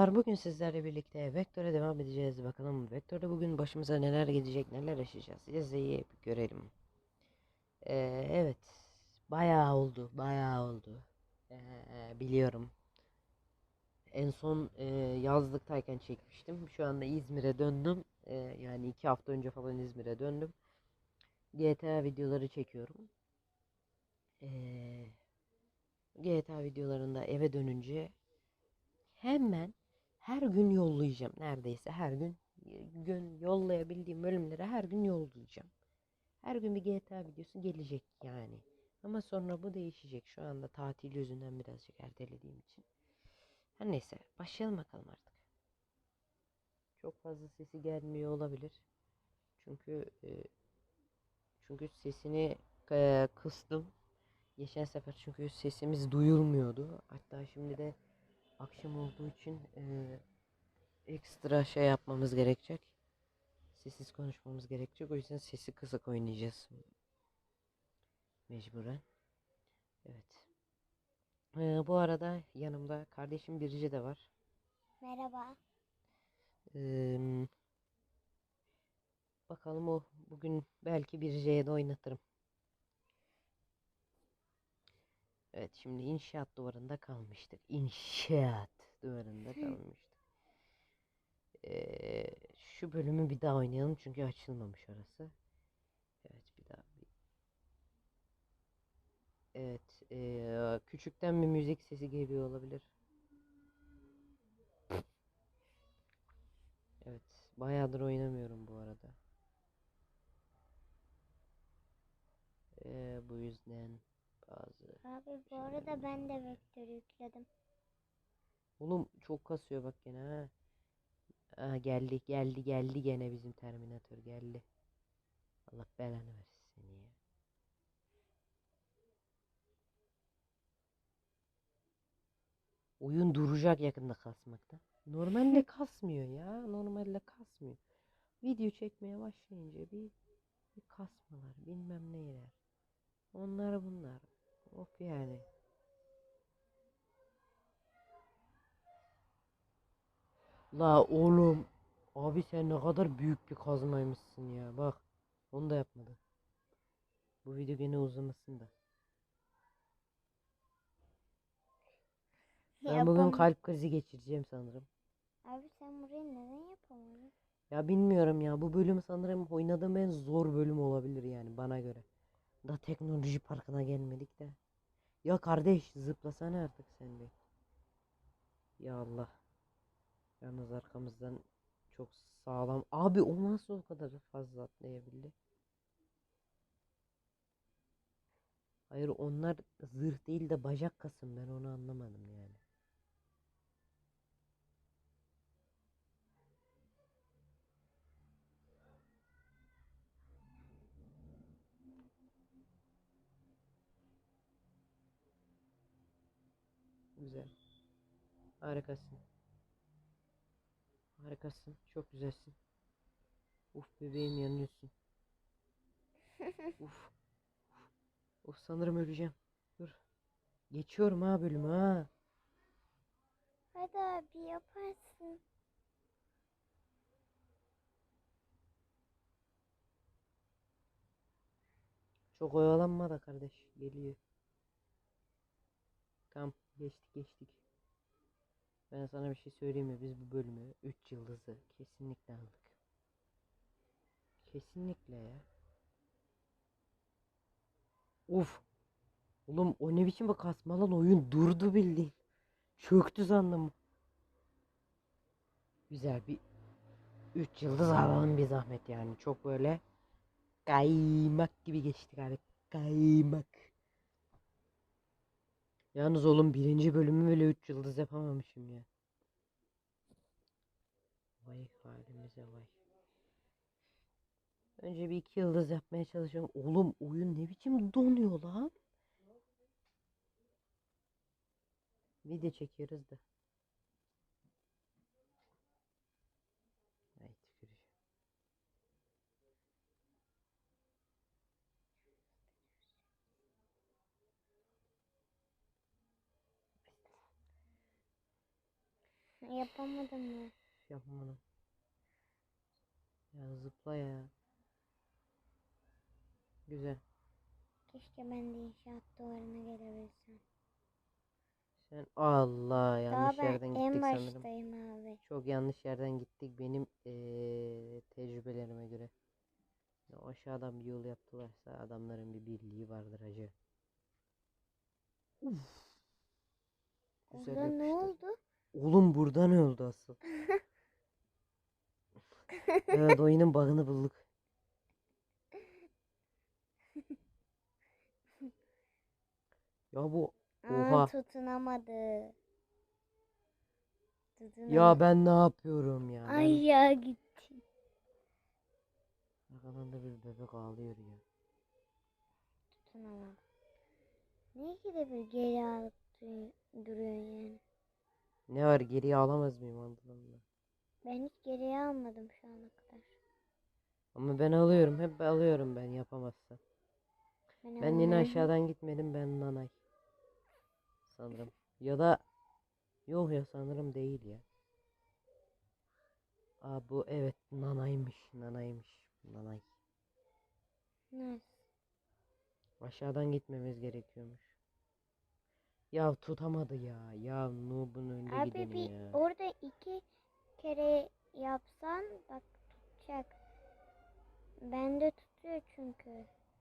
Merhabalar. Bugün sizlerle birlikte Vektör'e devam edeceğiz. Bakalım Vektör'de bugün başımıza neler gelecek, neler yaşayacağız. İzleyip görelim. Ee, evet. Bayağı oldu. Bayağı oldu. Ee, biliyorum. En son e, yazlıktayken çekmiştim. Şu anda İzmir'e döndüm. Ee, yani iki hafta önce falan İzmir'e döndüm. GTA videoları çekiyorum. Ee, GTA videolarında eve dönünce hemen her gün yollayacağım. Neredeyse her gün gün yollayabildiğim bölümleri her gün yollayacağım. Her gün bir GTA videosu gelecek yani. Ama sonra bu değişecek. Şu anda tatil yüzünden birazcık ertelediğim için. Her neyse başlayalım bakalım artık. Çok fazla sesi gelmiyor olabilir. Çünkü e, çünkü sesini e, kıstım. Geçen sefer çünkü sesimiz duyulmuyordu. Hatta şimdi de akşam olduğu için e, ekstra şey yapmamız gerekecek. Sessiz konuşmamız gerekecek. O yüzden sesi kısık oynayacağız. Mecburen. Evet. E, bu arada yanımda kardeşim Birce de var. Merhaba. Eee, bakalım o bugün belki Birce'ye de oynatırım. Evet şimdi inşaat duvarında kalmıştık. İnşaat duvarında kalmıştık. Eee, şu bölümü bir daha oynayalım çünkü açılmamış orası. Evet bir daha. Evet eee, küçükten bir müzik sesi geliyor olabilir. Evet bayağıdır oynamıyorum bu arada. Eee, bu yüzden bazı Abi bu arada ben de vektör yükledim. Oğlum çok kasıyor bak gene ha. Aa, geldi geldi geldi gene bizim Terminator geldi. Allah belanı versin seni ya. Oyun duracak yakında kasmakta. Normalde kasmıyor ya. Normalde kasmıyor. Video çekmeye başlayınca bir, bir kasmalar bilmem neyler. Onlar bunlar. Of yani. La oğlum. Abi sen ne kadar büyük bir kazmaymışsın ya. Bak. Onu da yapmadı. Bu video gene uzamasın da. Ben bugün Yapam- kalp krizi geçireceğim sanırım. Abi sen burayı neden yapamadın? Ya bilmiyorum ya. Bu bölüm sanırım oynadığım en zor bölüm olabilir yani bana göre. Da teknoloji parkına gelmedik de. Ya kardeş zıplasana artık sen de. Ya Allah. Yalnız arkamızdan çok sağlam. Abi o nasıl o kadar fazla atlayabildi? Hayır onlar zırh değil de bacak kasım ben onu anlamadım yani. Güzel. Harikasın. Harikasın. Çok güzelsin. Uf bebeğim yanıyorsun. Uf. Uf sanırım öleceğim. Dur. Geçiyorum ha bölümü ha. Hadi abi yaparsın. Çok oyalanma da kardeş. Geliyor. Tamam geçtik geçtik. Ben sana bir şey söyleyeyim mi? Biz bu bölümü 3 yıldızı kesinlikle aldık. Kesinlikle ya. Uf. Oğlum o ne biçim bir kasma lan oyun durdu bildiğin. Çöktü sandım. Güzel bir 3 yıldız alalım bir zahmet yani. Çok böyle kaymak gibi geçtik abi. Kaymak. Yalnız oğlum birinci bölümü bile 3 yıldız yapamamışım ya. Vay halimize vay. Önce bir iki yıldız yapmaya çalışıyorum. Oğlum oyun ne biçim donuyor lan? Video çekiyoruz da. Ay tüküreceğim. Yapamadım mı? Yapamadım. Ya zıpla ya. Güzel. Keşke ben de inşaat duvarına gelebilsem. Sen Allah yanlış Daha ben yerden en gittik sanırım. baştayım abi. Çok yanlış yerden gittik benim eee, tecrübelerime göre. Ya aşağıdan bir yol yaptılarsa adamların bir birliği vardır hacı. Uf. Güzel Orada ne oldu? Oğlum burada ne oldu asıl? evet oyunun bug'ını bulduk. Ya bu Aa, Oha. tutunamadı. Tutunamadı. ya ben ne yapıyorum ya? Ben- Ay ya gitti. Arkadan da bir bebek ağlıyor ya. Tutunamadı. Ne ikide bir geri alıp du- duruyorsun yani. Ne var geriye alamaz mıyım anladın mı? Ben hiç geriye almadım şu ana kadar. Ama ben alıyorum. Hep alıyorum ben yapamazsam. Ben, Ben yine aşağıdan gitmedim ben nanay. Sanırım. Ya da yok ya sanırım değil ya. Aa bu evet nanaymış. Nanaymış. Nanay. Nasıl? Aşağıdan gitmemiz gerekiyormuş. Ya tutamadı ya. Ya noob'un önde Abi gideni bir ya. orada iki kere yapsan bak tutacak. Bende tutuyor çünkü.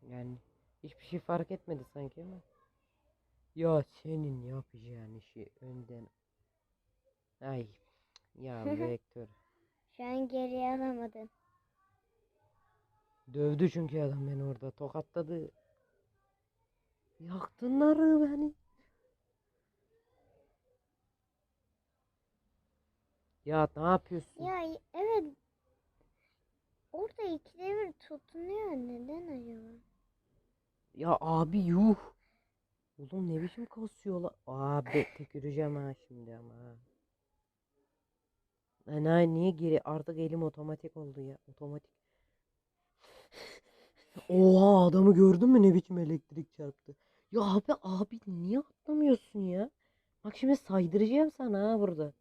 Yani hiçbir şey fark etmedi sanki ama. Ya senin yapacağın işi önden. Ay. Ya vektör. Şu an geriye alamadın. Dövdü çünkü adam beni orada tokatladı. Yaktın narı beni. Ya ne yapıyorsun? Ya evet. Orada ikide bir tutunuyor. Neden acaba? Ya abi yuh. Oğlum ne biçim kasıyorlar. Abi tüküreceğim ha şimdi ama. Ana niye geri artık elim otomatik oldu ya. Otomatik. Oha adamı gördün mü ne biçim elektrik çarptı. Ya abi abi niye atlamıyorsun ya? Bak şimdi saydıracağım sana ha burada.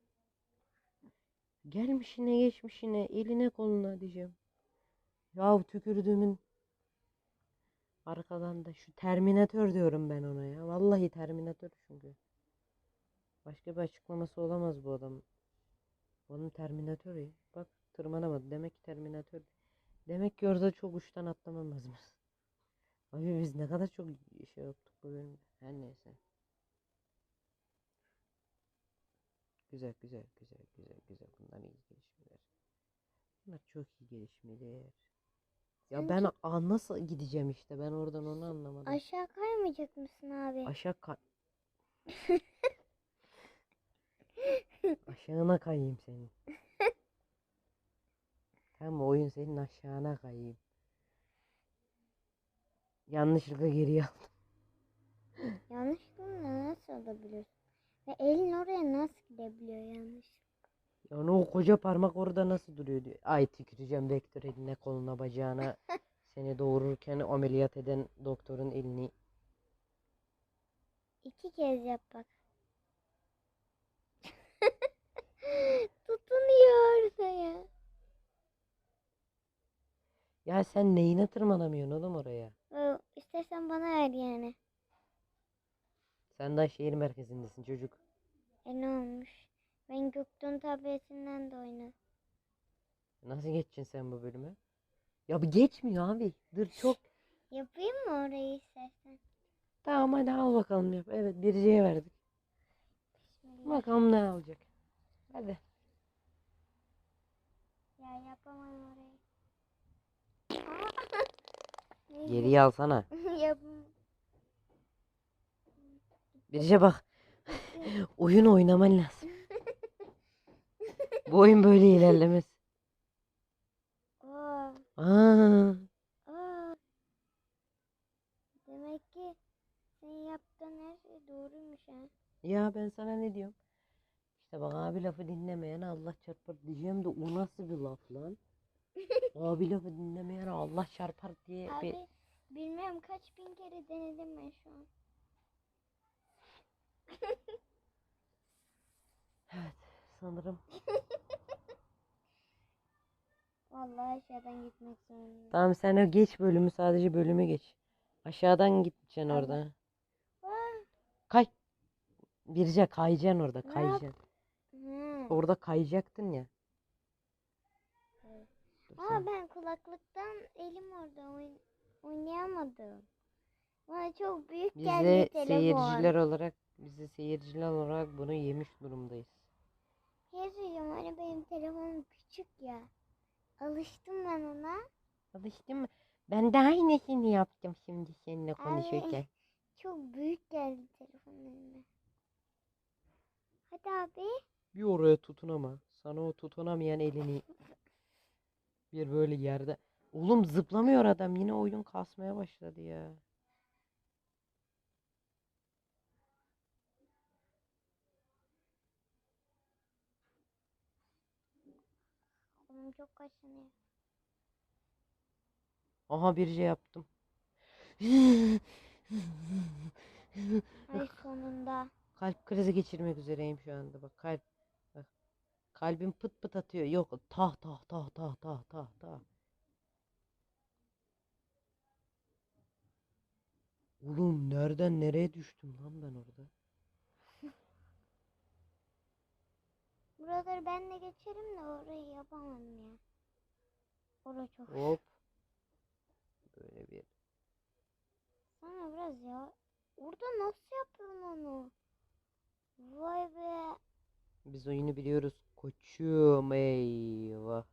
Gelmişine geçmişine eline koluna diyeceğim. Ya tükürdüğümün Arkadan da şu Terminator diyorum ben ona ya. Vallahi Terminator çünkü. Başka bir açıklaması olamaz bu adam. Onun Terminatörü. Bak tırmanamadı. Demek ki Terminator. Demek ki orada çok uçtan atlamam lazım. Abi biz ne kadar çok şey yaptık bu bölümde. Her neyse. Güzel güzel güzel güzel güzel. Bunlar iyi gelişmeler. Bunlar çok iyi gelişmeler. Ya Sen ben a, nasıl gideceğim işte ben oradan onu anlamadım. Aşağı kaymayacak mısın abi? Aşağı kay. Aşağına kayayım senin. Tamam oyun senin aşağına kayayım. Yanlışlıkla geriye aldım. Yanlışlıkla nasıl olabiliyorsun? Ve elin oraya nasıl gidebiliyor yanlış? Yani o koca parmak orada nasıl duruyor diyor. Ay tüküreceğim vektör eline koluna bacağına. Seni doğururken ameliyat eden doktorun elini. İki kez yap bak. Tutunuyor orada ya. Ya sen neyine tırmanamıyorsun oğlum oraya? İstersen bana ver yani. Sen daha şehir merkezindesin çocuk. E ne olmuş? Ben Göktuğ'un tabletinden de oynadım. Nasıl geçeceksin sen bu bölümü? Ya bir geçmiyor abi. Dur çok. Yapayım mı orayı istersen? Tamam hadi al bakalım yap. Evet biriciye verdik. Bismillah. Bakalım ne alacak. Hadi. Ya yapamadım orayı. Geriye alsana. Yap. Birice bak. Oyun oynaman lazım. Bu oyun böyle ilerlemez. Aa, Aa, aa. Demek ki senin yaptığın her şey doğruymuş ha. ya ben sana ne diyorum? İşte bak abi lafı dinlemeyen Allah çarpar diyeceğim de o nasıl bir laf lan? abi lafı dinlemeyen Allah çarpar diye bir... Abi bilmem kaç bin kere denedim ben şu an. Evet sanırım. Vallahi aşağıdan gitmek zorundayım. Tamam sen o geç bölümü sadece bölümü geç. Aşağıdan gideceksin orada. Kay. Birce kayacaksın orada Ne yap- kayacaksın. hı. Orada kayacaktın ya. Dur Ama ben kulaklıktan elim orada oyn- oynayamadım. Bana çok büyük Biz geldi de telefon. seyirciler olarak biz de seyirciler olarak bunu yemiş durumdayız. Şey söyleyeceğim hani benim telefonum küçük ya. Alıştım ben ona. Alıştın mı? Ben de aynısını yaptım şimdi seninle konuşurken. Çok büyük geldi telefon elime. Hadi abi. Bir oraya tutun ama. Sana o tutunamayan elini bir böyle yerde. Oğlum zıplamıyor adam. Yine oyun kasmaya başladı ya. Çok kaşınıyor. Aha bir şey yaptım. Ay sonunda. Kalp krizi geçirmek üzereyim şu anda. Bak kalp. Bak. Kalbim pıt pıt atıyor. Yok tah tah tah tah tah tah tah. Oğlum nereden nereye düştüm lan ben orada? Buraları ben de geçerim de orayı yapamadım ya. Orası çok. Hop. Böyle bir. Sana biraz ya. Orada nasıl yapıyorsun onu? Vay be. Biz oyunu biliyoruz. Koçum eyvah.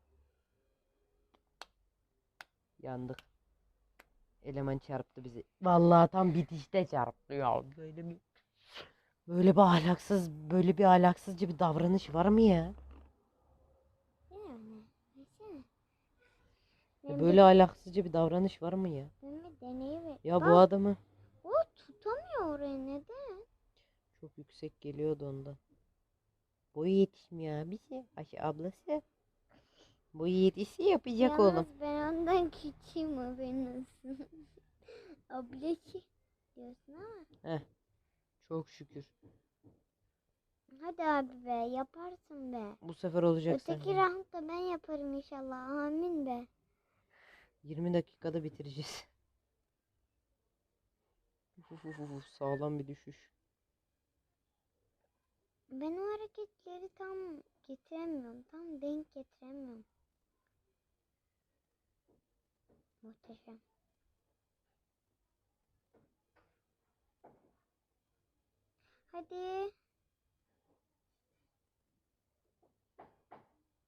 Yandık. Eleman çarptı bizi. Vallahi tam bitişte çarptı ya. Böyle bir böyle bir ahlaksız, böyle bir ahlaksızca bir davranış var mı ya? Yani. Böyle ahlaksızca bir davranış var mı ya? Bir. Ya bu adamı O tutamıyor orayı neden? çok yüksek geliyordu ondan. Boyu yetişmiyor abisi. Ayşe ablası. Boyu yetişse yapacak oğlum. Yalnız ben ondan küçüğüm haberin olsun. Ablası diyorsun ama. Çok şükür. Hadi abi be yaparsın be. Bu sefer olacak Öteki sende. roundda ben yaparım inşallah. Amin be. 20 dakikada bitireceğiz. Uf, uf, uf, Sağlam bir düşüş. Ben o hareketleri tam getiremiyorum. Tam denk getiremiyorum. Muhteşem. Hadi.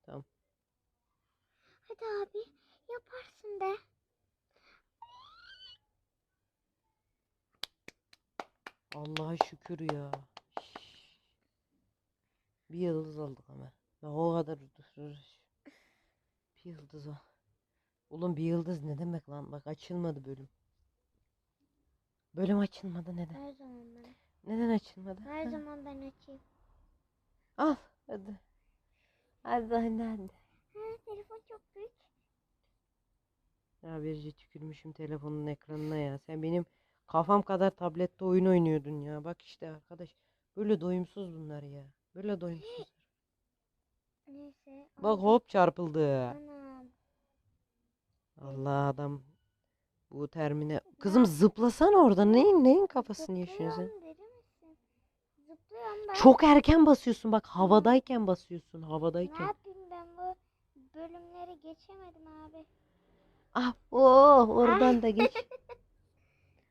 Tamam. Hadi abi. Yaparsın be. Allah'a şükür ya. Bir yıldız aldık ama. Ya o kadar uğraş- Bir yıldız o. Oğlum bir yıldız ne demek lan? Bak açılmadı bölüm. Bölüm açılmadı neden? Her zaman ben. Neden açılmadı? Her Ha, zaman ben açayım. Al hadi. Hadi hadi hadi. Ha, telefon çok büyük. Ya birce tükürmüşüm telefonun ekranına ya. Sen benim kafam kadar tablette oyun oynuyordun ya. Bak işte arkadaş. Böyle doyumsuz bunlar ya. Böyle doyumsuz. Neyse. Bak hop çarpıldı. Anam. Allah adam bu termine. Kızım zıplasan orada. Neyin neyin kafasını yaşıyorsun sen? Zıplıyorum deli misin? Zıplıyorum ben. Çok erken basıyorsun bak havadayken basıyorsun Ne havadayken. yapayım ben bu bölümleri geçemedim abi. Ah oh oradan da geç.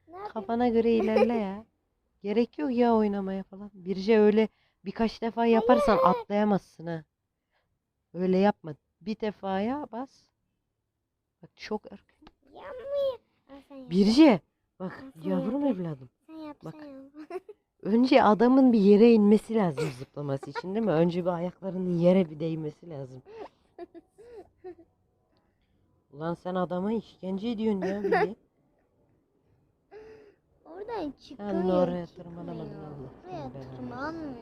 Ne? Kafana göre ilerle ya. Gerek yok ya oynamaya falan. Birce öyle birkaç defa yaparsan atlayamazsın ha. Öyle yapma. Bir defaya bas. Bak çok erken. Yanmıyor. Birce. Bak yavrum evladım. Bak. Önce adamın bir yere inmesi lazım zıplaması için değil mi? Önce bir ayaklarının yere bir değmesi lazım. Ulan sen adama işkence ediyorsun ya bir Oradan çıkıyor. Sen oraya tırmanamadın. Allah belanı tırmanmıyor.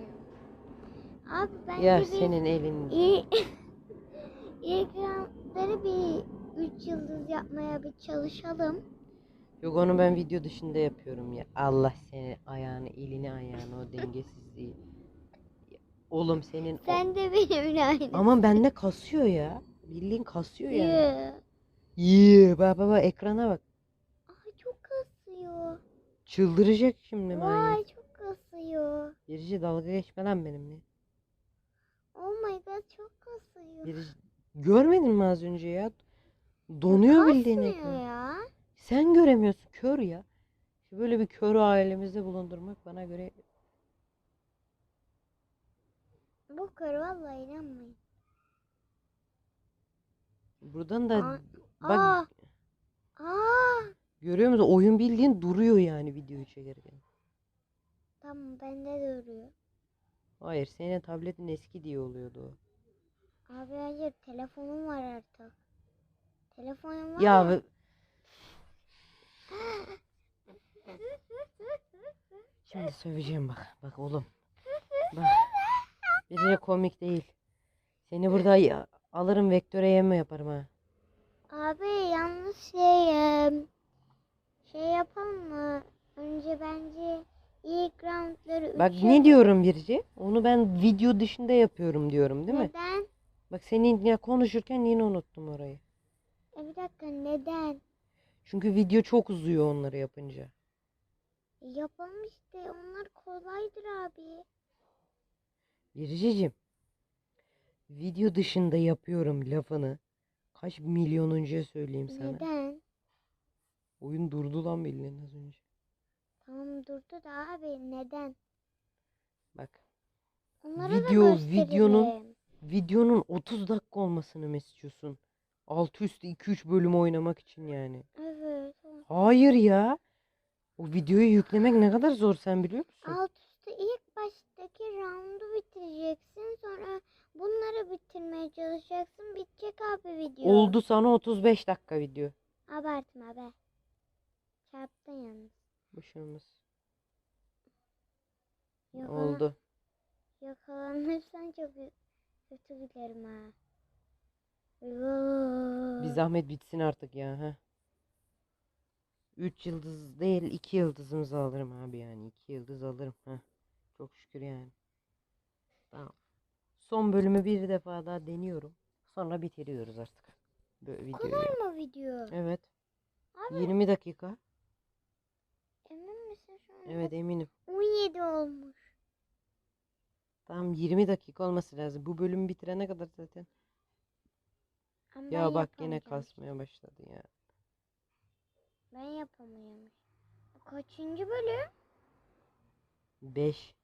Abi ben Ya bir senin elin. İyi. İlk bir 3 yıldız yapmaya bir çalışalım. Yok onu ben video dışında yapıyorum ya. Allah seni ayağını, elini ayağını o dengesizliği. Oğlum senin Sen de benimle aynı. Ama bende kasıyor ya. Bildiğin kasıyor yani. Yeah. Yee bak bak bak ekrana bak. Aa çok kasıyor. Çıldıracak şimdi manyak. Vay çok kasıyor. Birisi dalga geçme lan benimle. Oh my god çok kasıyor. Birisi... Görmedin mi az önce ya? Donuyor bildiğin Kasmıyor ekran. ya. Sen göremiyorsun kör ya. Böyle bir körü ailemizde bulundurmak bana göre Bu kör vallahi inanmayın. buradan da Aa, bak Aa. Aa. görüyor musun? Oyun bildiğin duruyor yani videoyu çekerken. Tamam bende duruyor. Hayır senin tabletin eski diye oluyordu o. Abi hayır telefonum var artık. Telefonum var Ya ya. Şimdi söveceğim bak. Bak oğlum. Bak. Bir de komik değil. Seni burada alırım vektöre yeme yaparım ha. Abi yalnız şey şey yapalım mı? Önce bence ilk roundları Bak üçe- ne diyorum Birci? Onu ben video dışında yapıyorum diyorum değil mi? Neden? Bak senin ya konuşurken yine unuttum orayı. E bir dakika neden? Çünkü video çok uzuyor onları yapınca. Yapalım işte onlar kolaydır abi. Biricicim. Video dışında yapıyorum lafını. Kaç milyonunca söyleyeyim sana. Neden? Oyun durdu lan bildiğin az önce. Tamam durdu da abi neden? Bak. Onlara Video- videonun- Videonun 30 dakika olmasını mı istiyorsun? Altı üstü 2-3 bölüm oynamak için yani. Evet. Hayır ya. O videoyu yüklemek ne kadar zor sen biliyor musun? Alt üstü ilk baştaki roundu bitireceksin. Sonra bunları bitirmeye çalışacaksın. Bitecek abi video. Oldu sana 35 dakika video. Abartma be. Çarptın yalnız. Boşanımız. Yakala- Oldu. Yakalanırsan çok kötü giderim ha. Bir zahmet bitsin artık ya. ha. 3 yıldız değil 2 yıldızımızı alırım abi yani. 2 yıldız alırım. ha. Çok şükür yani. Tamam. Son bölümü bir defa daha deniyorum. Sonra bitiriyoruz artık. Böyle videoyu. kadar mı video? Evet. Abi 20 dakika. emin misin şu an? Evet eminim. 17 olmuş. Tamam 20 dakika olması lazım. Bu bölümü bitirene kadar zaten. Ama Ya bak yine yapamayacağım. kasmaya başladı ya. Ben yapamıyorum. Bu kaçıncı bölüm? 5.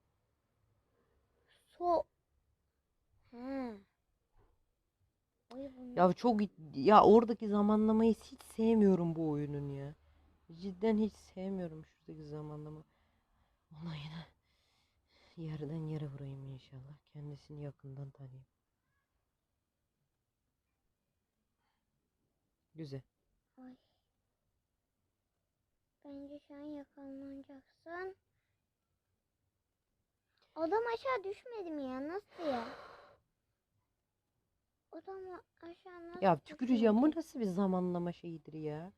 So. He. Oy bu ne? Ya çok ya oradaki zamanlamayı hiç sevmiyorum bu oyunun ya. Cidden hiç sevmiyorum şuradaki zamanlama olayını. Yerden yere vurayım inşallah. Kendisini yakından tanıyayım. Güzel. Ay. Bence şu an yakalanacaksın. Adam aşağı düşmedi mi ya? Nasıl ya? Adam aşağı nasıl Ya tüküreceğim bu nasıl bir zamanlama şeyidir ya.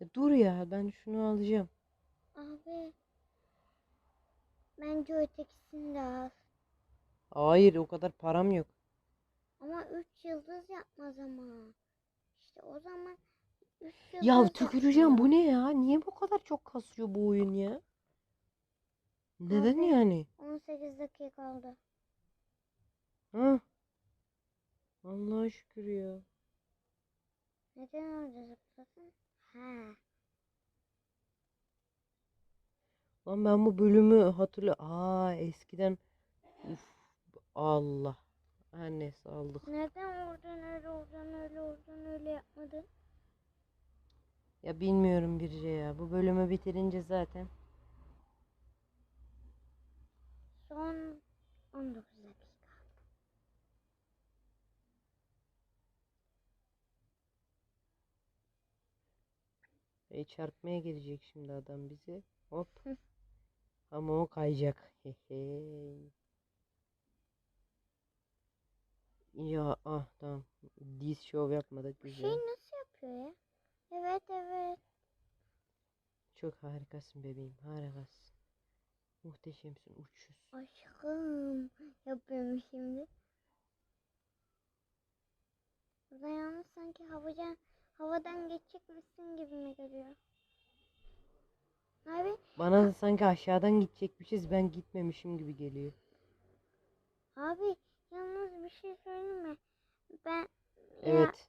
Ya dur ya ben şunu alacağım. Abi. Bence ötekisini de al. Hayır o kadar param yok. Ama 3 yıldız yapmaz ama. İşte o zaman 3 Ya tüküreceğim bu ne ya? Niye bu kadar çok kasıyor bu oyun ya? Neden Abi. yani? 18 dakika oldu. Ha? Allah'a şükür ya. Neden orada zıpladın? Ha. Lan ben bu bölümü hatırlı. Aa eskiden Uf, Allah. Neyse aldık. Neden oradan öyle oradan öyle oradan öyle yapmadın? Ya bilmiyorum Birce ya. Bu bölümü bitirince zaten. Son 19 dakika. E, çarpmaya gelecek şimdi adam bizi. Hop. Ama o kayacak. Hehe. Ya ah tamam. Diz show yapmadık güzel. şey nasıl yapıyor ya? Evet evet. Çok harikasın bebeğim. Harikasın. Muhteşemsin. Uçuyorsun. Aşkım. yapıyorum şimdi. Burada yalnız sanki havadan, havadan geçecekmişsin gibi mi geliyor? Abi, Bana da sanki aşağıdan gidecekmişiz ben gitmemişim gibi geliyor. abi yalnız bir şey söyleyeyim mi? Ben ya, Evet.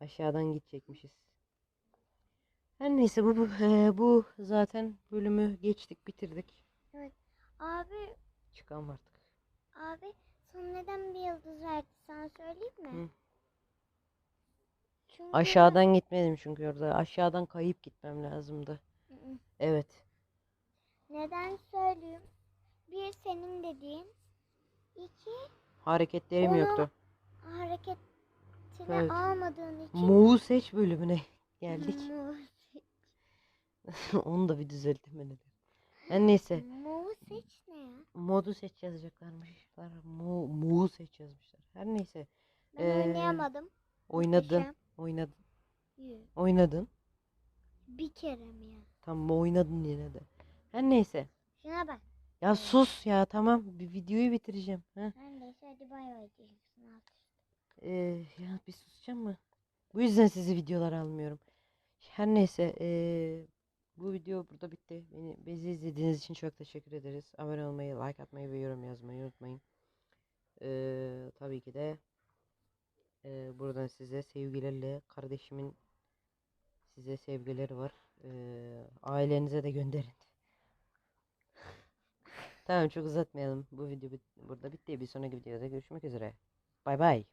Aşağıdan gidecekmişiz. Her neyse bu bu, eee, bu zaten bölümü geçtik bitirdik. abi Çıkalım artık. Abi son neden bir yıldız verdi sana söyleyeyim mi? Hı. Çünkü Aşağıdan gitmedim çünkü orada. Aşağıdan kayıp gitmem lazımdı. Hı hı. Evet. neden söyleyeyim? Bir senin dediğin, iki Hareketlerim Onu- yoktu. hareketini Evet. almadığın için Mo'u seç bölümüne geldik. Onu da bir düzeltemedim. Her neyse. Mu'u seç ne ya? Modu seç yazacaklarmışlar. Mu, Mu'u seç yazmışlar. Her neyse. Ben Ee, oynayamadım. Oynadın. Muhteşem. Oynadın. Yuh, Oynadın. Bir kere mi ya? Tamam oynadın yine de. Her neyse. Şuna bak. Ya sus ya tamam. Bir videoyu bitireceğim. Heh. Her neyse hadi bay bay diyeceksin artık. Ee, ya bir susacağım mı? Bu yüzden sizi videolar almıyorum. Her neyse ee, bu video burada bitti. Beni bizi izlediğiniz için çok teşekkür ederiz. Abone olmayı, like atmayı ve yorum yazmayı unutmayın. Ee, tabii ki de ee, buradan size sevgilerle kardeşimin size sevgileri var. Ee, ailenize de gönderin. Tamam çok uzatmayalım. Bu video bit- burada bitti. Bir sonraki videoda görüşmek üzere. Bay bay.